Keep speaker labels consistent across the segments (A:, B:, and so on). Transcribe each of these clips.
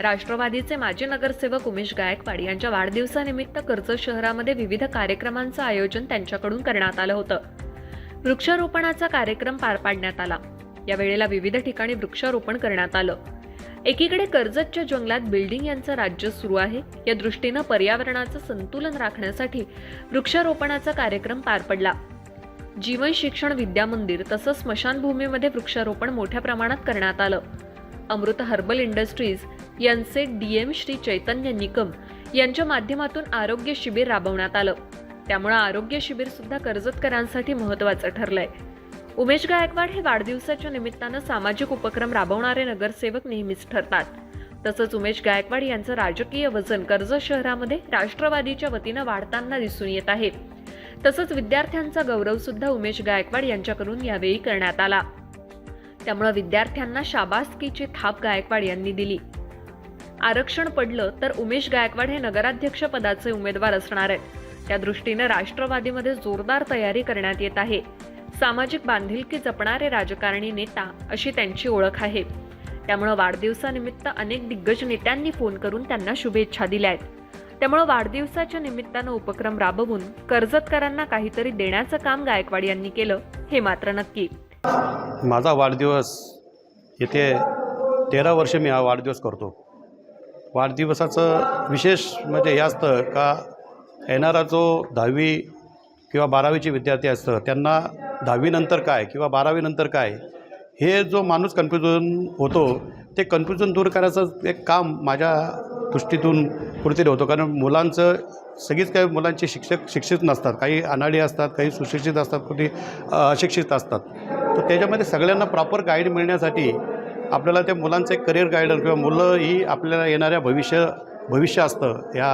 A: राष्ट्रवादीचे माजी नगरसेवक उमेश गायकवाड यांच्या वाढदिवसानिमित्त कर्जत शहरामध्ये विविध कार्यक्रमांचं आयोजन त्यांच्याकडून करण्यात आलं होतं. वृक्षारोपणाचा कार्यक्रम पार पाडण्यात आला. या वेळेला विविध ठिकाणी वृक्षारोपण करण्यात आलं. एकीकडे कर्जतच्या जंगलात बिल्डिंग यांचं राज्य सुरू आहे. या दृष्टीनं पर्यावरणाचं संतुलन राखण्यासाठी वृक्षारोपणाचा कार्यक्रम पार पडला. जीवन शिक्षण विद्यामंदिर तसंच स्मशानभूमीमध्ये वृक्षारोपण मोठ्या प्रमाणात करण्यात आलं. अमृत हर्बल इंडस्ट्रीज यांचे डीएम श्री चैतन्य निकम यांच्या माध्यमातून आरोग्य शिबिर राबवण्यात आलं. त्यामुळे आरोग्य शिबिर सुद्धा कर्जतकरांसाठी महत्त्वाचं ठरलंय. उमेश गायकवाड हे वाढदिवसाच्या निमित्तानं सामाजिक उपक्रम राबवणारे नगरसेवक नेहमीच ठरतात. तसंच उमेश गायकवाड यांचं राजकीय वजन कर्जत शहरामध्ये राष्ट्रवादीच्या वतीनं वाढताना दिसून येत आहे. तसंच विद्यार्थ्यांचा गौरव सुद्धा उमेश गायकवाड यांच्याकडून यावेळी करण्यात आला. त्यामुळे विद्यार्थ्यांना शाबासकीची थाप गायकवाड यांनी दिली. आरक्षण पडलं तर उमेश गायकवाड हे नगराध्यक्ष पदाचे उमेदवार असणार आहेत. त्या दृष्टीने राष्ट्रवादीमध्ये जोरदार तयारी करण्यात येत आहे. सामाजिक बांधिलकी जपणारे राजकारणी नेता अशी त्यांची ओळख आहे. त्यामुळं वाढदिवसानिमित्त अनेक दिग्गज नेत्यांनी फोन करून त्यांना शुभेच्छा दिल्या आहेत. त्यामुळं वाढदिवसाच्या निमित्तानं उपक्रम राबवून कर्जतकरांना काहीतरी देण्याचं काम गायकवाड यांनी केलं हे मात्र नक्की.
B: माझा वाढदिवस येथे तेरा वर्ष मी हा वाढदिवस करतो. वाढदिवसाचं विशेष म्हणजे हे असतं का येणारा जो दहावी किंवा बारावीचे विद्यार्थी असतं त्यांना दहावीनंतर काय किंवा बारावीनंतर काय हे जो माणूस कन्फ्युजन होतो ते कन्फ्युजन दूर करायचं एक काम माझ्या दृष्टीतून कुठेतरी होतो. कारण मुलांचं सगळीच काही मुलांचे शिक्षक शिक्षित नसतात. काही अनाडी असतात काही सुशिक्षित असतात कुठे अशिक्षित असतात. तर त्याच्यामध्ये सगळ्यांना प्रॉपर गाईड मिळण्यासाठी आपल्याला त्या मुलांचं एक करिअर गायडर किंवा मुलं ही आपल्याला येणाऱ्या भविष्य भविष्य असतं या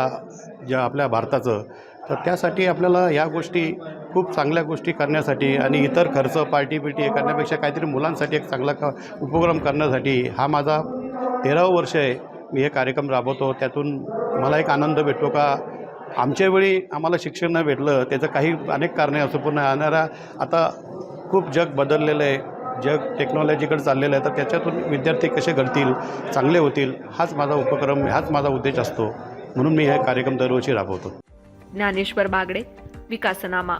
B: ज्या आपल्या भारताचं. तर त्यासाठी आपल्याला ह्या गोष्टी खूप चांगल्या गोष्टी करण्यासाठी आणि इतर खर्च पार्टी बिटी करण्यापेक्षा काहीतरी मुलांसाठी एक चांगला का उपक्रम करण्यासाठी हा माझा तेरावं वर्ष आहे. मी हे कार्यक्रम राबवतो. त्यातून मला एक आनंद भेटतो का? आमच्या वेळी आम्हाला शिक्षण न भेटलं. त्याचं काही अनेक कारणे असं पूर्ण येणारा आता खूप जग बदललेलं आहे. जग टेक्नॉलॉजीकडे चाललेलं आहे. तर त्याच्यातून विद्यार्थी कसे घडतील चांगले होतील हाच माझा उपक्रम हाच माझा उद्देश असतो. म्हणून मी हे कार्यक्रम दरवर्षी राबवतो.
A: ज्ञानेश्वर बागडे विकासनामा.